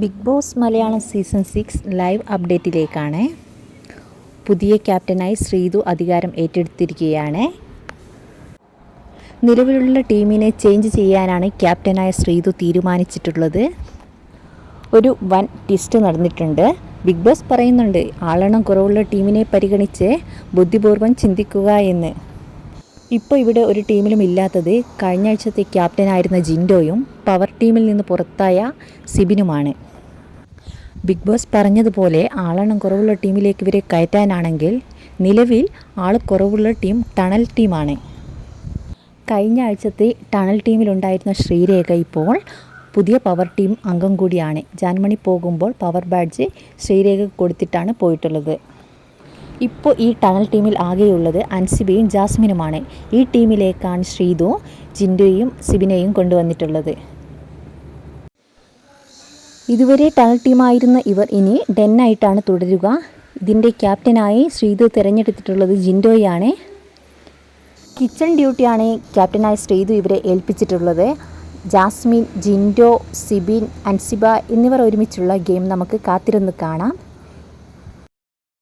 Bigg Boss Malayalam season six live അപ്ഡേറ്റിലേക്കാണ്. പുതിയ ക്യാപ്റ്റനായി ശ്രീതു അധികാരം ഏറ്റെടുത്തിരിക്കുകയാണ്. നിലവിലുള്ള ടീമിനെ ചേഞ്ച് ചെയ്യാനാണ് ക്യാപ്റ്റനായ ശ്രീതു തീരുമാനിച്ചിട്ടുള്ളത്. ഒരു വൻ ട്വിസ്റ്റ് നടന്നിട്ടുണ്ട്. ബിഗ് ബോസ് പറയുന്നുണ്ട് ആളെണ്ണം കുറവുള്ള ടീമിനെ പരിഗണിച്ച് ബുദ്ധിപൂർവം ചിന്തിക്കുക എന്ന്. ഇപ്പോൾ ഇവിടെ ഒരു ടീമിലും ഇല്ലാത്തത് കഴിഞ്ഞ ആഴ്ചത്തെ ക്യാപ്റ്റനായിരുന്ന ജിൻഡോയും പവർ ടീമിൽ നിന്ന് പുറത്തായ സിബിനുമാണ്. ബിഗ് ബോസ് പറഞ്ഞതുപോലെ ആളെണ്ണം കുറവുള്ള ടീമിലേക്ക് ഇവരെ കയറ്റാനാണെങ്കിൽ നിലവിൽ ആൾ കുറവുള്ള ടീം ടണൽ ടീമാണ്. കഴിഞ്ഞ ആഴ്ചത്തെ ടണൽ ടീമിലുണ്ടായിരുന്ന ശ്രീരേഖ ഇപ്പോൾ പുതിയ പവർ ടീം അംഗം കൂടിയാണ്. ജാൻമണി പോകുമ്പോൾ പവർ ബാഡ്ജ് ശ്രീരേഖ കൊടുത്തിട്ടാണ് പോയിട്ടുള്ളത്. ഇപ്പോൾ ഈ ടണൽ ടീമിൽ ആകെയുള്ളത് അൻസിബയും ജാസ്മിനുമാണ്. ഈ ടീമിലേക്കാണ് ശ്രീതു ജിൻഡുയും സിബിനെയും കൊണ്ടുവന്നിട്ടുള്ളത്. ഇതുവരെ ടണൽ ടീമായിരുന്ന ഇവർ ഇനി ഡെന്നായിട്ടാണ് തുടരുക. ഇതിന്റെ ക്യാപ്റ്റനായി ശ്രീതു തിരഞ്ഞെടുത്തിട്ടുള്ളത് ജിൻഡോയാണ്. കിച്ചൺ ഡ്യൂട്ടിയാണ് ക്യാപ്റ്റനായ ശ്രീതു ഇവരെ ഏൽപ്പിച്ചിട്ടുള്ളത്. ജാസ്മിൻ ജിൻഡോ സിബിൻ അൻസിബ എന്നിവർ ഒരുമിച്ചുള്ള ഗെയിം നമുക്ക് കാത്തിരുന്ന് കാണാം.